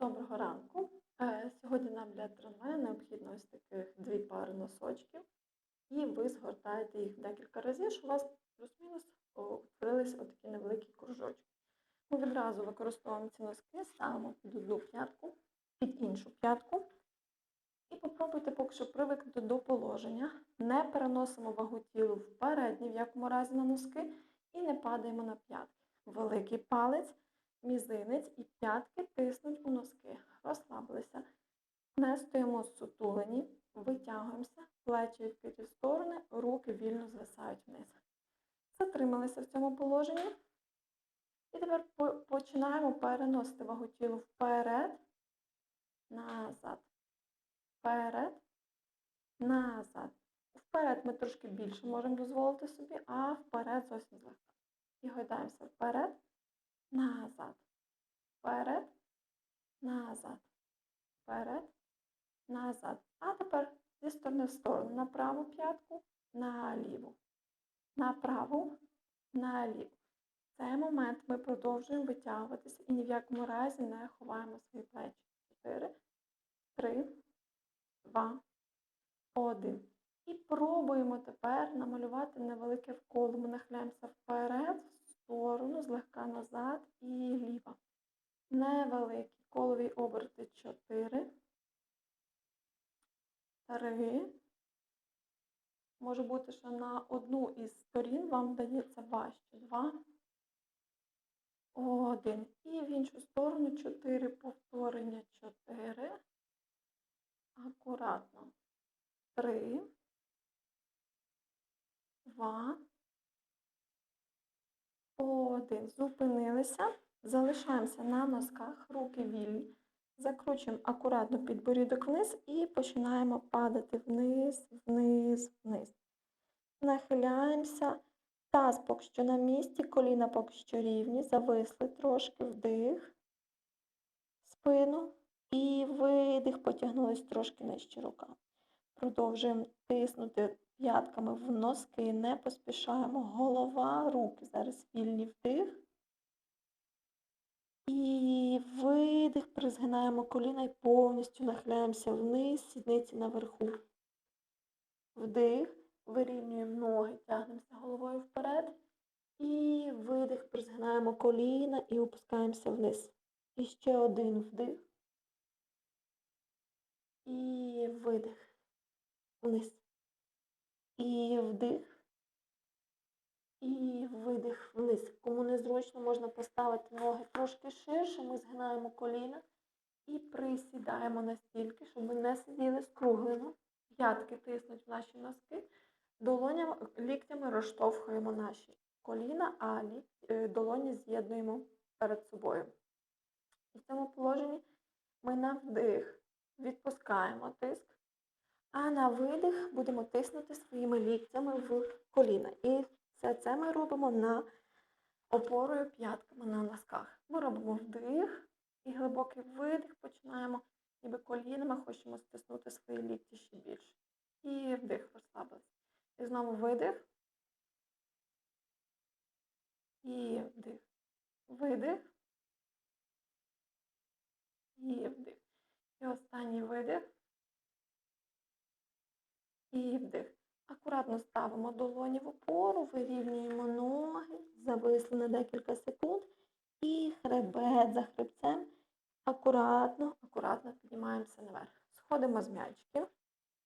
Доброго ранку. Е, Сьогодні нам для тренування необхідно ось таких дві пари носочків, і ви згортаєте їх декілька разів, щоб у вас плюс-мінус утворилися отакі невеликі кружочки. Ми відразу використовуємо ці носки, ставимо під одну п'ятку, під іншу п'ятку. І попробуйте поки що привикнути до положення. Не переносимо вагу тілу вперед, ні в якому разі на носки, і не падаємо на п'ятки. Великий палець мізинець і п'ятки тиснуть у носки. Розслабилися. Не стоїмо сутулені, витягуємося, плечі відкриті в сторони, руки вільно звисають вниз. Затрималися в цьому положенні. І тепер починаємо переносити вагу тілу вперед, назад. Вперед, назад. Вперед ми трошки більше можемо дозволити собі, а вперед зовсім злегка. І гойдаємося вперед, назад, вперед, назад, вперед, назад. А тепер зі сторони в сторону. На праву п'ятку, на ліву. На праву, на ліву. В цей момент ми продовжуємо витягуватися і ні в якому разі не ховаємо свої плечі. 4, 3, 2, 1. І пробуємо тепер намалювати невелике вколо. Ми нахиляємося вперед, сторону, злегка назад і ліво. Невеликі колові оберти 4, 3. Може бути, що на одну із сторін вам дається важче. 2, 1. І в іншу сторону 4 повторення 4. Акуратно. 3, 2, 1. Зупинилися. Залишаємося на носках, руки вільні. Закручуємо акуратно підборідок вниз і починаємо падати вниз, вниз, вниз. Нахиляємося. Таз поки що на місці, коліна поки що рівні, зависли трошки вдих, спину і видих, потягнулись трошки нижче рука. Продовжуємо тиснути п'ятками в носки, не поспішаємо. Голова, руки. Зараз вільні вдих. І видих, призгинаємо коліна і повністю нахиляємося вниз, сідниці наверху. Вдих, вирівнюємо ноги, тягнемося головою вперед. І видих, призгинаємо коліна і опускаємося вниз. І ще один вдих. І видих. Вниз. І вдих. І видих вниз. Кому незручно, можна поставити ноги трошки ширше. Ми згинаємо коліна і присідаємо настільки, щоб ми не сиділи скруглено. П'ятки тиснуть в наші носки. Долонями, ліктями розштовхуємо наші коліна, а лік- е, долоні з'єднуємо перед собою. І в цьому положенні ми на вдих відпускаємо тиск, а на видих будемо тиснути своїми ліктями в коліна. І все це ми робимо на опорою п'ятками на носках. Ми робимо вдих і глибокий видих, починаємо, ніби колінами хочемо стиснути свої лікті ще більше. І вдих, розслабилися. І знову видих. І вдих. Видих. І вдих. І останній видих. І вдих. Акуратно ставимо долоні в опору, вирівнюємо ноги, зависли на декілька секунд. І хребет за хребцем. Акуратно, акуратно піднімаємося наверх. Сходимо з м'ячиків,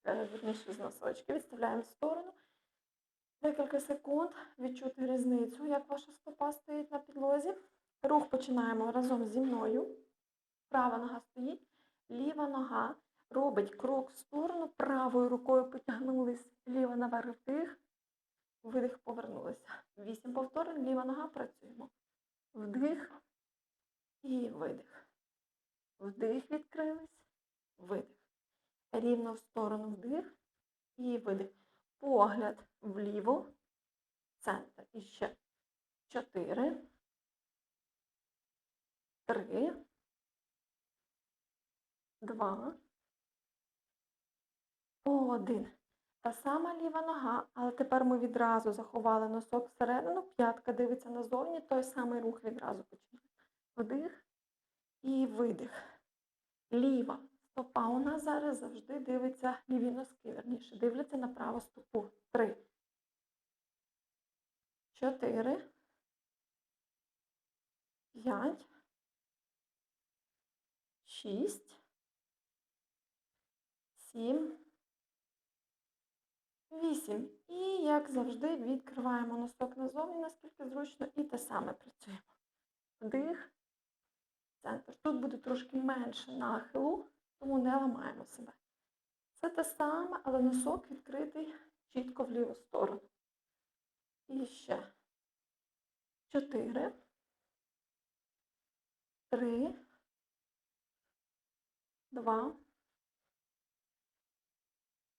е, вірніше з носочки, відставляємо в сторону. Декілька секунд відчути різницю, як ваша стопа стоїть на підлозі. Рух починаємо разом зі мною. Права нога стоїть, ліва нога робить крок в сторону, правою рукою потягнулись, ліва наверх вдих, видих, повернулися. Вісім повторень, ліва нога працюємо. Вдих і видих. Вдих відкрились, видих. Рівно в сторону вдих і видих. Погляд вліво, центр. І ще чотири, три, два, один. Та сама ліва нога, але тепер ми відразу заховали носок всередину, п'ятка дивиться назовні, той самий рух відразу починаємо. Вдих і видих. Ліва стопа у нас зараз завжди дивиться ліві носки, верніше, дивляться на праву стопу. Три. Чотири. П'ять. Шість. Сім. Вісім. І, як завжди, відкриваємо носок назовні, наскільки зручно, і те саме працюємо. Вдих. Центр. Тут буде трошки менше нахилу, тому не ламаємо себе. Це те саме, але носок відкритий чітко в ліву сторону. І ще. Чотири. Три. Два.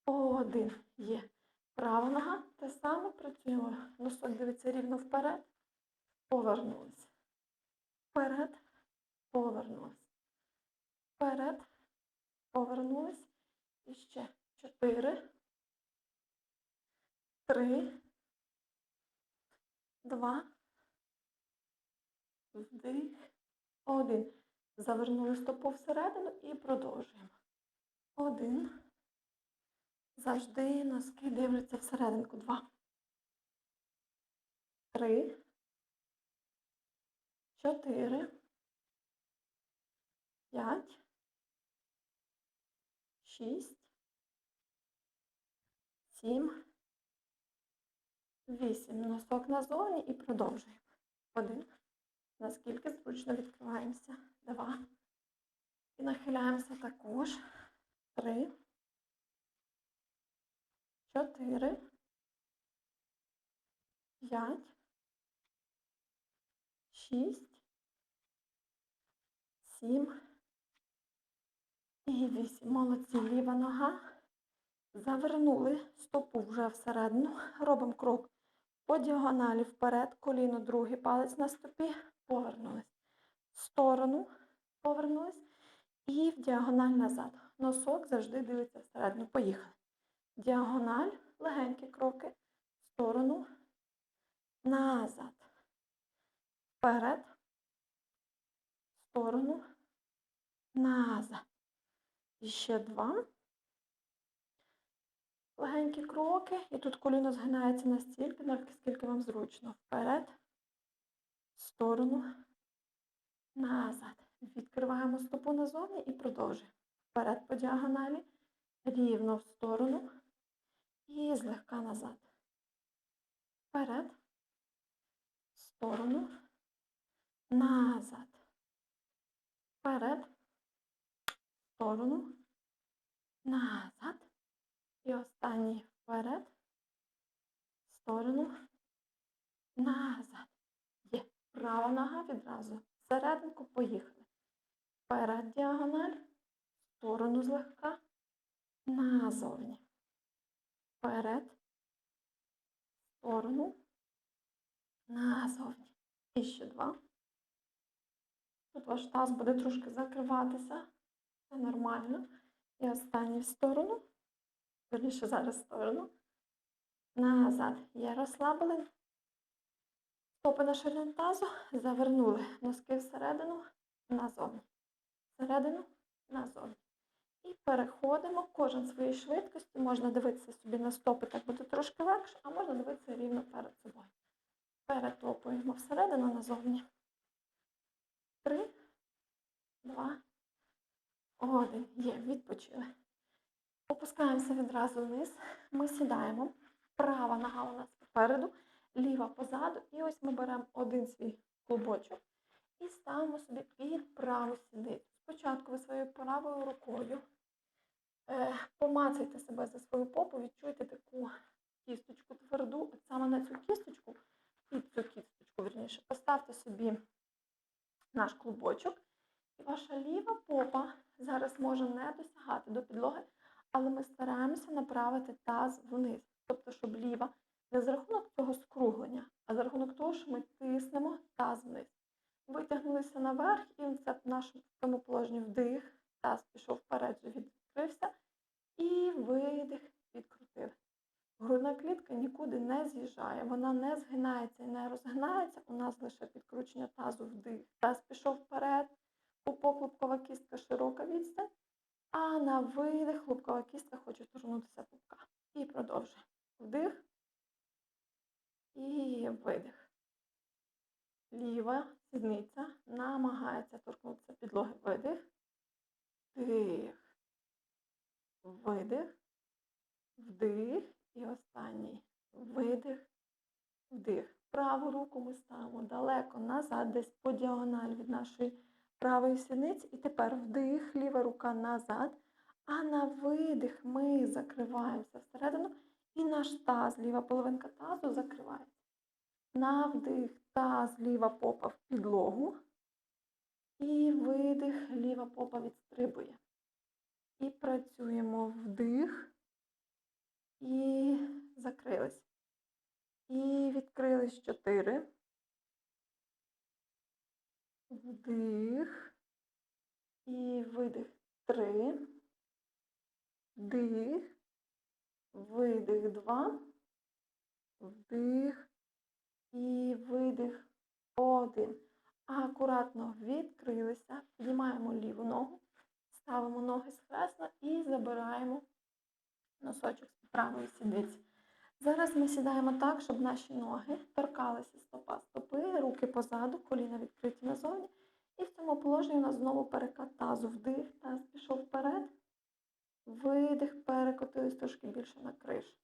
Один. Є. Права нога. Те саме працюємо. Носок дивиться рівно вперед. Повернулись. Вперед. Повернулись. Вперед. Повернулись. І ще. Чотири. Три. Два. Вдих. Один. Завернули стопу всередину і продовжуємо. Один. Завжди носки дивляться всерединку. Два. Три. Чотири. П'ять. Шість. Сім. Вісім. Носок назовні і продовжуємо. Один. Наскільки зручно відкриваємося. Два. І нахиляємося також. Три. Чотири. П'ять. Шість. Сім. І вісім. Молодці. Ліва нога. Завернули стопу вже всередину. Робимо крок по діагоналі вперед. Коліно, другий палець на стопі. Повернулись. В сторону. Повернулись. І в діагональ назад. Носок завжди дивиться всередину. Поїхали. Діагональ. Легенькі кроки. В сторону. Назад. Вперед. В сторону. Назад. І ще два. Легенькі кроки. І тут коліно згинається настільки, наскільки вам зручно. Вперед, в сторону, назад. Відкриваємо стопу назовні і продовжуємо. Вперед по діагоналі, рівно в сторону і злегка назад. Вперед, в сторону, назад. Вперед, в сторону, назад. І останній вперед, в сторону, назад. Є. Права нога відразу. Всерединку поїхали. Вперед діагональ, в сторону злегка, назовні. Вперед, в сторону, назовні. І ще два. Тут ваш таз буде трошки закриватися. Це нормально. І останній в сторону. Верніше зараз в сторону. Назад. Є розслабили. Стопи на ширину тазу. Завернули носки всередину, назовні. Всередину, назовні. І переходимо кожен своїй швидкості. Можна дивитися собі на стопи, так буде трошки легше, а можна дивитися рівно перед собою. Перетопуємо всередину, назовні. Три, два, один. Є, відпочили. Опускаємося відразу вниз. Ми сідаємо. Права нога у нас попереду, ліва позаду. І ось ми беремо один свій клубочок і ставимо собі під праву сідницю. Спочатку ви своєю правою рукою е, помацайте себе за свою попу, відчуйте таку кісточку тверду. От саме на цю кісточку, під цю кісточку, верніше, поставте собі наш клубочок. І ваша ліва попа зараз може не досягати до підлоги, але ми стараємося направити таз вниз. Тобто, щоб ліва не за рахунок цього скруглення, а за рахунок того, що ми тиснемо таз вниз. Витягнулися наверх, і це в нашому цьому положенні вдих, таз пішов вперед, відкрився, і видих, відкрутили. Грудна клітка нікуди не з'їжджає, вона не згинається і не розгинається. У нас лише підкручення тазу вдих. Таз пішов вперед, пупок, лобкова кістка, широка відстань. А на видих лобкова кістка хоче торкнутися пупка. І продовжуй. Вдих. І видих. Ліва сідниця намагається торкнутися підлоги. Видих. Вдих. Видих. Вдих. І останній. Видих. Вдих. Праву руку ми ставимо далеко назад, десь по діагоналі від нашої правої сідниці. І тепер вдих, ліва рука назад. А на видих ми закриваємося всередину. І наш таз, ліва половинка тазу закривається. На вдих, таз, ліва попа в підлогу. І видих, ліва попа відстрибує. І працюємо вдих. І закрились. І відкрились чотири. Вдих. І видих. Три. Вдих. Видих. Два. Вдих. І видих. Один. Акуратно відкрилися. Піднімаємо ліву ногу. Ставимо ноги схресно і забираємо носочок з правої сідниці. Зараз ми сідаємо так, щоб наші ноги торкалися стопа стопи, руки позаду, коліна відкриті назовні. І в цьому положенні у нас знову перекат тазу. Вдих, таз пішов вперед. Видих, перекотились трошки більше на криш.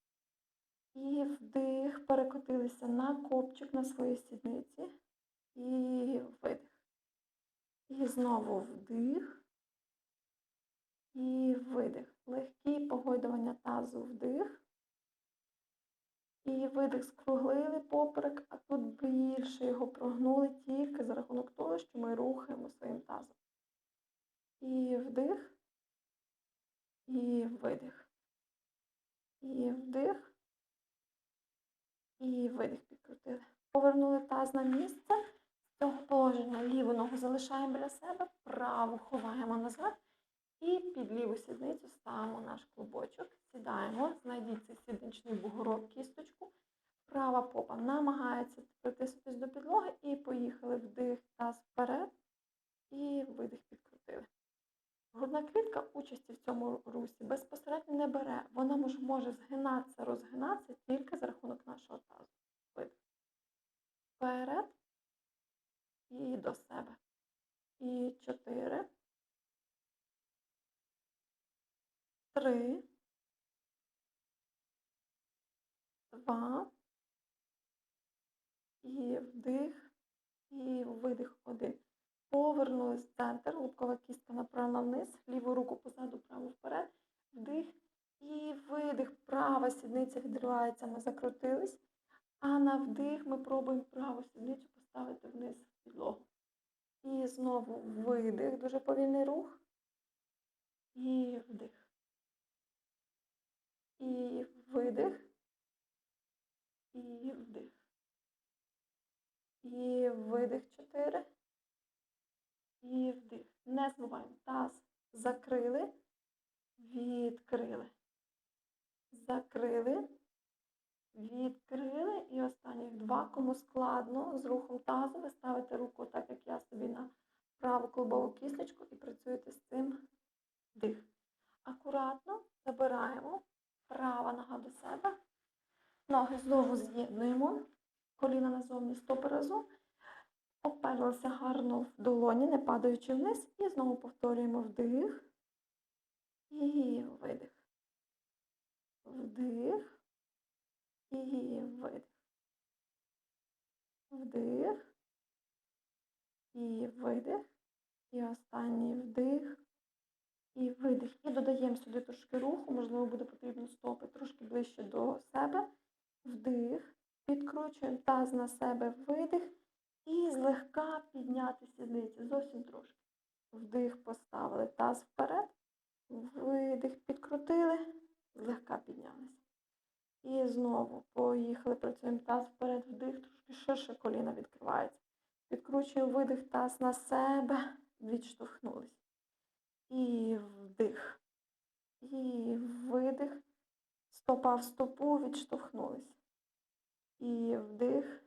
І вдих, перекотилися на копчик на своїй сідниці. І видих. І знову вдих. І видих. Легкі погойдування тазу вдих. І видих скруглили поперек, а тут більше його прогнули тільки за рахунок того, що ми рухаємо своїм тазом. І вдих, і видих. І вдих, і видих підкрутили. Повернули таз на місце. З цього положення ліву ногу залишаємо біля себе, праву ховаємо назад. І під ліву сідницю ставимо наш клубочок, сідаємо, знайдіть цей сідничний бугорок, кісточку. Права попа намагається притиснутися до підлоги і поїхали вдих, таз вперед і видих підкрутили. Грудна клітка участі в цьому русі безпосередньо не бере. Вона може, згинатися, розгинатися тільки за рахунок нашого тазу. Вперед і до себе. І чотири. Три. Два. І вдих, і видих один. Повернулись в центр, лобкова кістка направлена вниз, ліву руку позаду, праву вперед. Вдих і видих. Права сідниця відривається, ми закрутились. А на вдих ми пробуємо праву сідницю поставити вниз в підлогу. І знову видих, дуже повільний рух. І вдих. І видих. І вдих. І видих 4. І вдих. Не забуваємо. Таз закрили, відкрили. Закрили, відкрили. І останніх два. Кому складно з рухом тазу, ви ставите руку, так як я собі на праву клубову кісточку і працюєте з цим вдих. Акуратно забираємо права нога до себе. Ноги знову з'єднуємо. Коліна назовні, стопи разом. Оперлися гарно в долоні, не падаючи вниз. І знову повторюємо вдих. І видих. Вдих. І видих. Вдих. І видих. І останній вдих. І видих. І додаємо сюди трошки руху, можливо, буде потрібно стопи трошки ближче до себе. Вдих. Підкручуємо таз на себе видих. І злегка підняти сідниці. Зовсім трошки. Вдих поставили таз вперед. Видих, підкрутили, злегка піднялися. І знову поїхали, працюємо таз вперед, вдих, трошки ширше коліна відкривається. Підкручуємо видих, таз на себе, відштовхнулись. І вдих. І видих. Стопа в стопу, відштовхнулись. І вдих.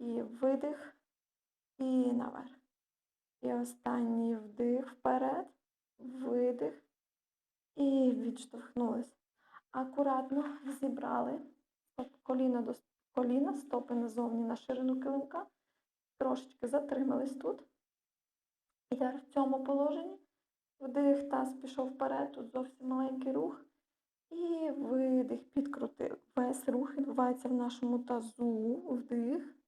І видих. І наверх. І останній вдих вперед, видих. І відштовхнулись. Акуратно зібрали коліна до коліна, стопи назовні на ширину килимка. Трошечки затримались тут. І тепер в цьому положенні вдих, таз пішов вперед, тут зовсім маленький рух. І видих, підкрутили. Весь рух відбувається в нашому тазу. Вдих.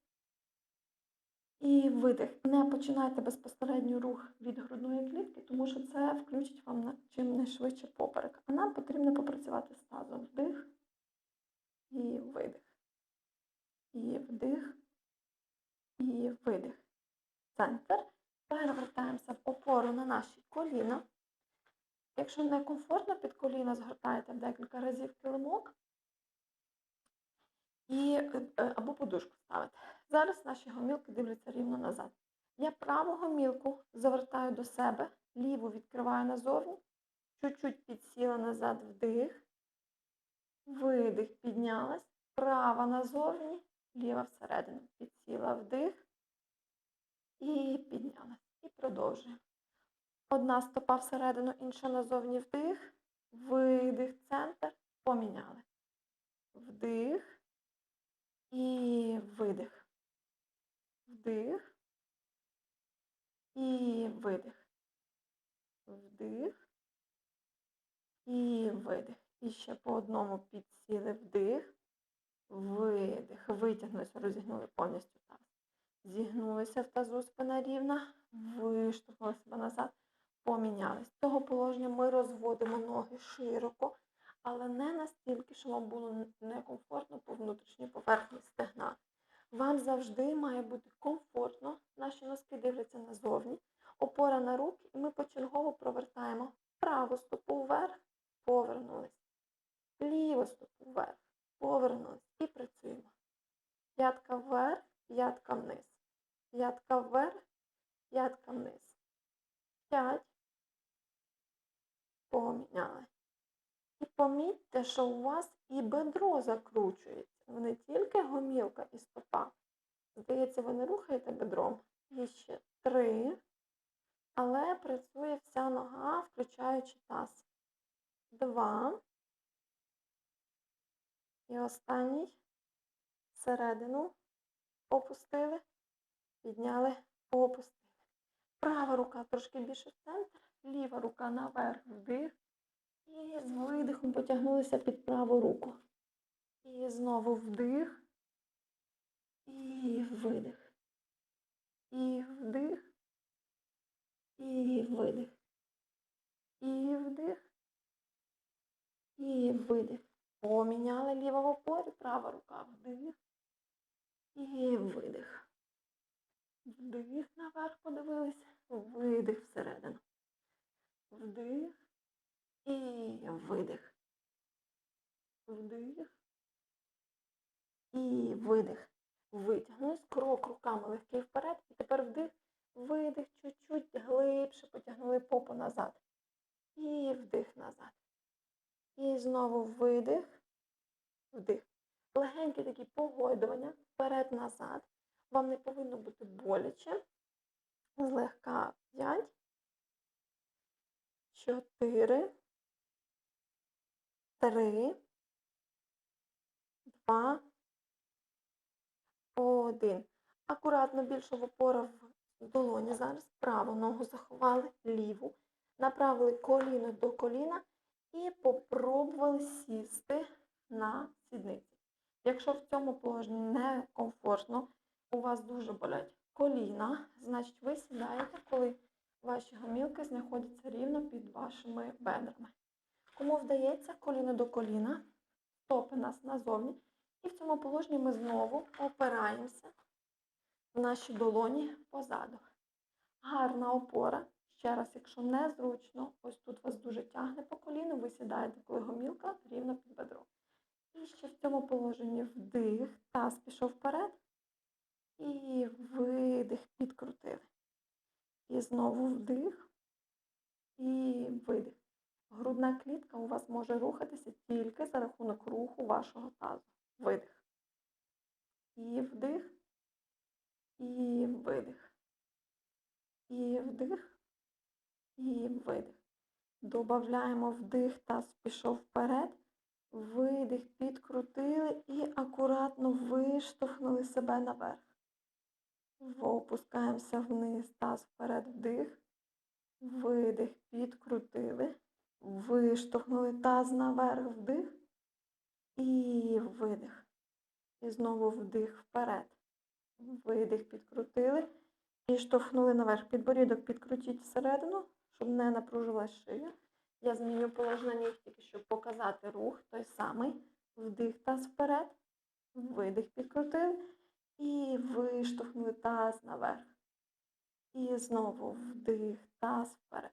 І видих. Не починайте безпосередньо рух від грудної клітки, тому що це включить вам чим найшвидше поперек. А нам потрібно попрацювати з. Вдих і видих. І вдих. І видих. Центр. Перевертаємося в опору на наші коліна. Якщо некомфортно під коліна, згортаєте декілька разів килимок і, е, або подушку ставите. Зараз наші гомілки дивляться рівно назад. Я праву гомілку завертаю до себе, ліву відкриваю назовні, чуть-чуть підсіла назад вдих, видих, піднялась, права назовні, ліва всередину. Підсіла вдих і піднялась. І продовжуємо. Одна стопа всередину, інша назовні вдих, видих, центр, поміняли. Вдих і видих. Вдих і видих. Вдих і видих. І ще по одному підсіли вдих, видих. Витягнулися, розігнули повністю таз. Зігнулися в тазу спина рівна, виштовхнули себе назад, помінялись. З цього положення ми розводимо ноги широко, але не настільки, що вам було некомфортно по внутрішній поверхні стегна. Вам завжди має бути комфортно. Наші носки дивляться назовні. Опора на руки, і ми почергово провертаємо праву стопу вверх, повернулись. Ліву стопу вверх, повернулись. І працюємо. П'ятка вверх, п'ятка вниз. П'ятка вверх, п'ятка вниз. П'ять. Поміняли. І помітьте, що у вас і бедро закручується. Не тільки гомілка і стопа. Здається, ви не рухаєте бедром. І ще три. Але працює вся нога, включаючи таз. Два. І останній. Всередину опустили, підняли, опустили. Права рука трошки більше в центр, ліва рука наверх, вдих. І з видихом потягнулися під праву руку. І знову вдих. І видих. І вдих. І видих. І вдих. І видих. Поміняли ліва в права рука вдих. І видих. Вдих наверх подивилися. Видих всередину. Вдих. І видих. Вдих. І видих. Витягнулись. Крок руками легкий вперед. І тепер вдих. Видих. Чуть-чуть глибше потягнули попу назад. І вдих назад. І знову видих. Вдих. Легенькі такі погойдування. Вперед-назад. Вам не повинно бути боляче. Злегка 5. 4. Три, два, один. Акуратно більше в опора в долоні. Зараз праву ногу заховали, ліву. Направили коліно до коліна і попробували сісти на сідниці. Якщо в цьому положенні некомфортно, у вас дуже болять коліна, значить ви сідаєте, коли ваші гомілки знаходяться рівно під вашими бедрами. Кому вдається коліно до коліна, стопи нас назовні. І в цьому положенні ми знову опираємося в наші долоні позаду. Гарна опора. Ще раз, якщо незручно, ось тут вас дуже тягне по коліну, ви сідаєте, коли гомілка рівно під бедром. І ще в цьому положенні вдих, таз пішов вперед. І видих, підкрутили. І знову вдих і видих. Грудна клітка у вас може рухатися тільки за рахунок руху вашого тазу. Видих. І вдих. І видих. І вдих, і видих. Добавляємо вдих, таз пішов вперед. Видих, підкрутили і акуратно виштовхнули себе наверх. Опускаємося вниз, таз вперед, вдих. Видих, підкрутили. Виштовхнули таз наверх, вдих. І видих. І знову вдих вперед. Видих, підкрутили. І штовхнули наверх. Підборідок підкрутіть всередину, щоб не напружилась шия. Я зміню положення ніг тільки, щоб показати рух той самий. Вдих таз вперед. Видих підкрутили. І виштовхнули таз наверх. І знову вдих, таз вперед.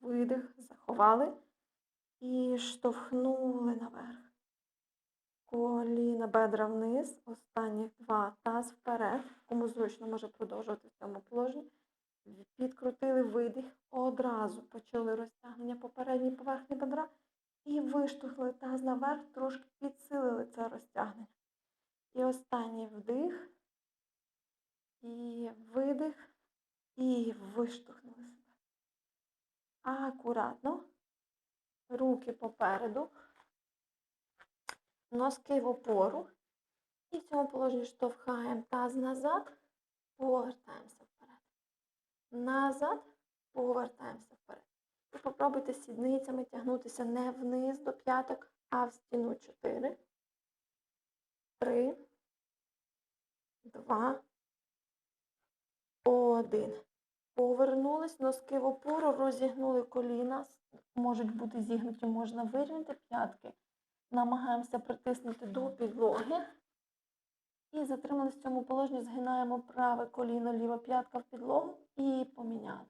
Видих, заховали. І штовхнули наверх. Коліна бедра вниз. Останніх два. Таз вперед. Кому зручно може продовжувати в цьому положенні. Підкрутили видих. Одразу почали розтягнення попередньої поверхні бедра. І виштовхнули таз наверх, трошки підсилили це розтягнення. І останній вдих. І видих. І виштовхнули себе. Акуратно. Руки попереду. Носки в опору. І в цьому положенні штовхаємо таз назад, повертаємося вперед. Назад, повертаємося вперед. І попробуйте сідницями тягнутися не вниз до п'яток, а в стіну 4, 3, 2, 1. Повернулись, носки в опору, розігнули коліна. Можуть бути зігнуті, можна вирівняти п'ятки. Намагаємося притиснути до підлоги. І затримались в цьому положенні, згинаємо праве коліно, ліва п'ятка в підлогу і поміняли.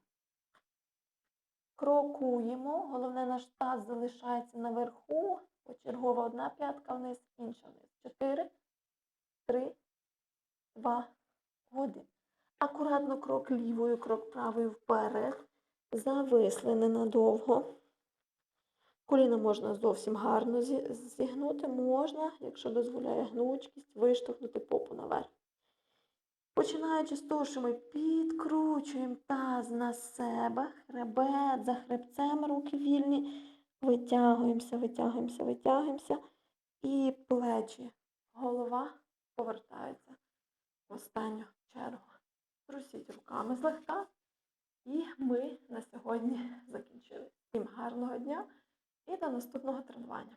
Крокуємо. Головне, наш таз залишається наверху. Почергова одна п'ятка вниз, інша вниз. Чотири, три, два, один. Акуратно крок лівою, крок правою вперед. Зависли ненадовго. Коліна можна зовсім гарно зігнути, можна, якщо дозволяє гнучкість, виштовхнути попу наверх. Починаючи з того, що ми підкручуємо таз на себе, хребет за хребцем, руки вільні, витягуємося, витягуємося, витягуємося. І плечі, голова повертаються в останню чергу. Трусіть руками злегка. І ми на сьогодні закінчили. Всім гарного дня і до наступного тренування.